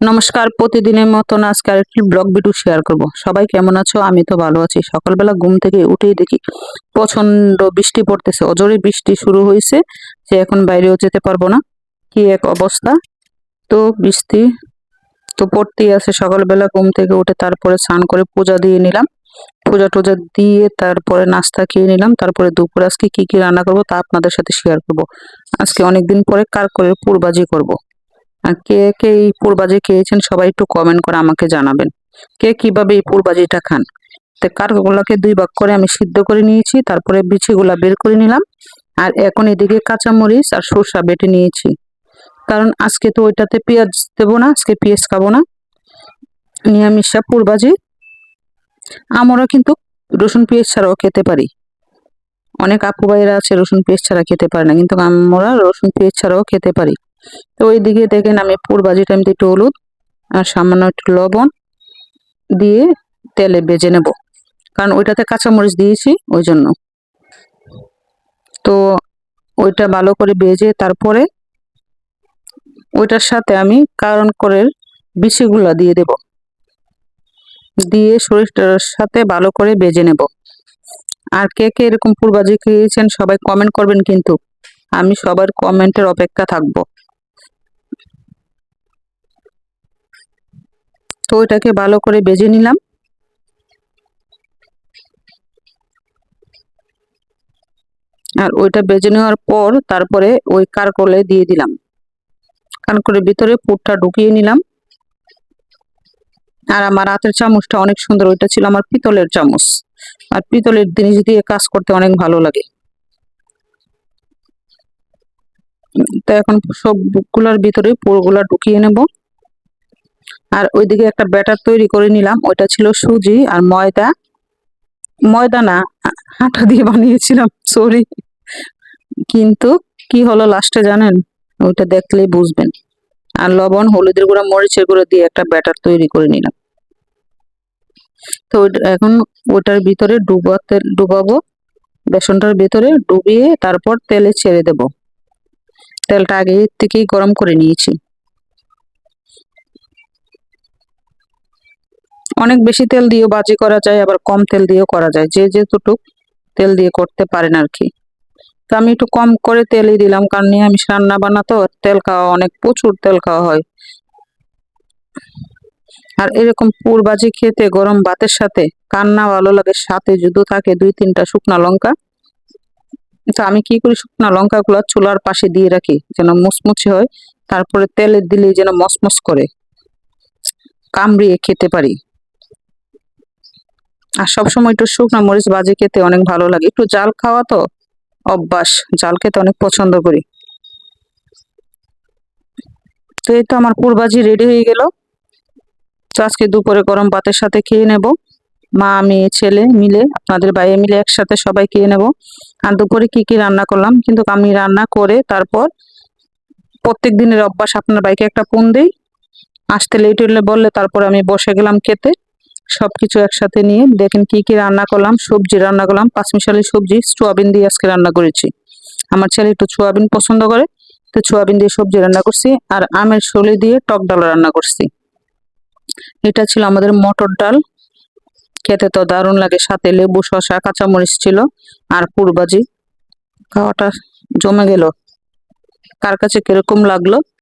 নমস্কার, প্রতিদিনের মতন আজকে আরেকটি ব্লগ ভিডিও শেয়ার করব। সবাই কেমন আছো? আমি তো ভালো আছি। সকালবেলা ঘুম থেকে উঠেই দেখি প্রচণ্ড বৃষ্টি পড়তেছে, অজরে বৃষ্টি শুরু হয়েছে যে এখন বাইরেও যেতে পারব না। কি এক অবস্থা। তো বৃষ্টি তো পড়তেই আছে। সকালবেলা ঘুম থেকে উঠে তারপরে স্নান করে পূজা দিয়ে নিলাম। পূজা টুজা দিয়ে তারপরে নাস্তা খেয়ে নিলাম। তারপরে দুপুরে আজকে কি কি রান্না করব তা আপনাদের সাথে শেয়ার করব। আজকে অনেকদিন পরে কার করে পুরবাজি করব। কে কে এই পুরবাজি খেয়েছেন সবাই একটু কমেন্ট করে আমাকে জানাবেন। কে কীভাবে এই পুরবাজিটা খান? তো কারগুলোকে দুই ভাগ করে আমি সিদ্ধ করে নিয়েছি, তারপরে বিছিগুলা বের করে নিলাম, আর এখন এদিকে কাঁচামরিচ আর সরষা বেটে নিয়েছি। কারণ আজকে তো ওইটাতে পেঁয়াজ দেবো না, আজকে পেঁয়াজ খাব না। নিরামিষা পুরবাজি। আমরা কিন্তু রসুন পেঁয়াজ ছাড়াও খেতে পারি। অনেক আপু ভাইয়েরা আছে রসুন পেঁয়াজ ছাড়া খেতে পারে না, কিন্তু আমরা রসুন পেঁয়াজ ছাড়াও খেতে পারি। তো ওই দিকে দেখেন আমি পুরবাজিটা আমি একটু হলুদ আর সামান্য একটু লবণ দিয়ে তেলে বেজে নেব। কারণ ওইটাতে কাঁচামরিচ দিয়েছি ওই জন্য তো ওইটা ভালো করে বেজে তারপরে ওইটার সাথে আমি কারণ করে বিচিগুলা দিয়ে দেব। দিয়ে শরীরটার সাথে ভালো করে বেজে নেব। আর কে কে এরকম পুরবাজি খেয়েছেন সবাই কমেন্ট করবেন কিন্তু। আমি সবার কমেন্টের অপেক্ষা থাকব। তো ওইটাকে ভালো করে বেজে নিলাম। আর ওইটা বেজে নেওয়ার পর তারপরে ওই কারকলে দিয়ে দিলাম। কারকলের ভিতরে পুরটা ঢুকিয়ে নিলাম। আর আমার হাতের চামচটা অনেক সুন্দর, ওইটা ছিল আমার পিতলের চামচ। আর পিতলের জিনিস দিয়ে কাজ করতে অনেক ভালো লাগে। তো এখন সবগুলার ভিতরে পুরগুলা ঢুকিয়ে নেব। আর ওইদিকে একটা ব্যাটার তৈরি করে নিলাম। ওইটা ছিল সুজি আর ময়দা। ময়দা না, আটা দিয়ে বানিয়েছিলাম সরি কিন্তু কি হলো লাস্টে জানেন? ওইটা দেখলেই বুঝবেন। আর লবণ, হলুদের গুঁড়া, মরিচের গুঁড়ো দিয়ে একটা ব্যাটার তৈরি করে নিলাম। তো এখন ওটার ভিতরে ডুবাতে, ডুবাবো। বেসনটার ভিতরে ডুবিয়ে তারপর তেলে ছেড়ে দেব। তেলটা আগে থেকেই গরম করে নিয়েছি। অনেক বেশি তেল দিয়েও বাজি করা যায়, আবার কম তেল দিয়েও করা যায়। যে যেটুক তেল দিয়ে করতে পারেন আর কি তো আমি একটু কম করে তেলই দিলাম, কারণ নিরামিষ রান্না বানাতো তেল খাওয়া অনেক, প্রচুর তেল খাওয়া হয়। আর এরকম পুর বাজি খেতে, গরম ভাতের সাথে কান্না ভালো লাগে, সাথে যদি থাকে দুই তিনটা শুকনা লঙ্কা। তো আমি কি করি, শুকনা লঙ্কা গুলা চুলার পাশে দিয়ে রাখি, যেন মুচমুচে হয়। তারপরে তেলে দিলে যেন মসমস করে। কামড়িয়ে খেতে পারি। আর সবসময় একটু শুকনো মরিচ বাজি খেতে অনেক ভালো লাগে। একটু জাল খাওয়া তো অভ্যাস, জাল খেতে অনেক পছন্দ করি। তো এই তো আমার পুরবাজি রেডি হয়ে গেল। তো আজকে দুপুরে গরম ভাতের সাথে খেয়ে নেব। মা, আমি, ছেলে মিলে, আপনাদের বাইরে মিলে একসাথে সবাই খেয়ে নেব। আর দুপুরে কি কি রান্না করলাম? কিন্তু আমি রান্না করে তারপর প্রত্যেক দিনের অভ্যাস আপনার বাইকে একটা ফোন দিই। আসতে লেট হলে বললে তারপর আমি বসে গেলাম খেতে। সবকিছু একসাথে নিয়ে দেখেন কি কি রান্না করলাম, সবজি রান্না করলাম, পাঁচমিশালি সবজি, সোয়াবিন দিয়ে আজকে রান্না করেছি। আমার ছেলে একটু সোয়াবিন পছন্দ করে, তো সোয়াবিন দিয়ে সবজি রান্না করছি, আর আমের শলি দিয়ে টক ডাল রান্না করছি। এটা ছিল আমাদের মটর ডাল। খেতে তো দারুণ লাগে, সাথে লেবু শশা কাঁচামরিচ ছিল, আর পুরবাজি খাওয়াটা জমে গেল। কার কাছে কীরকম লাগল?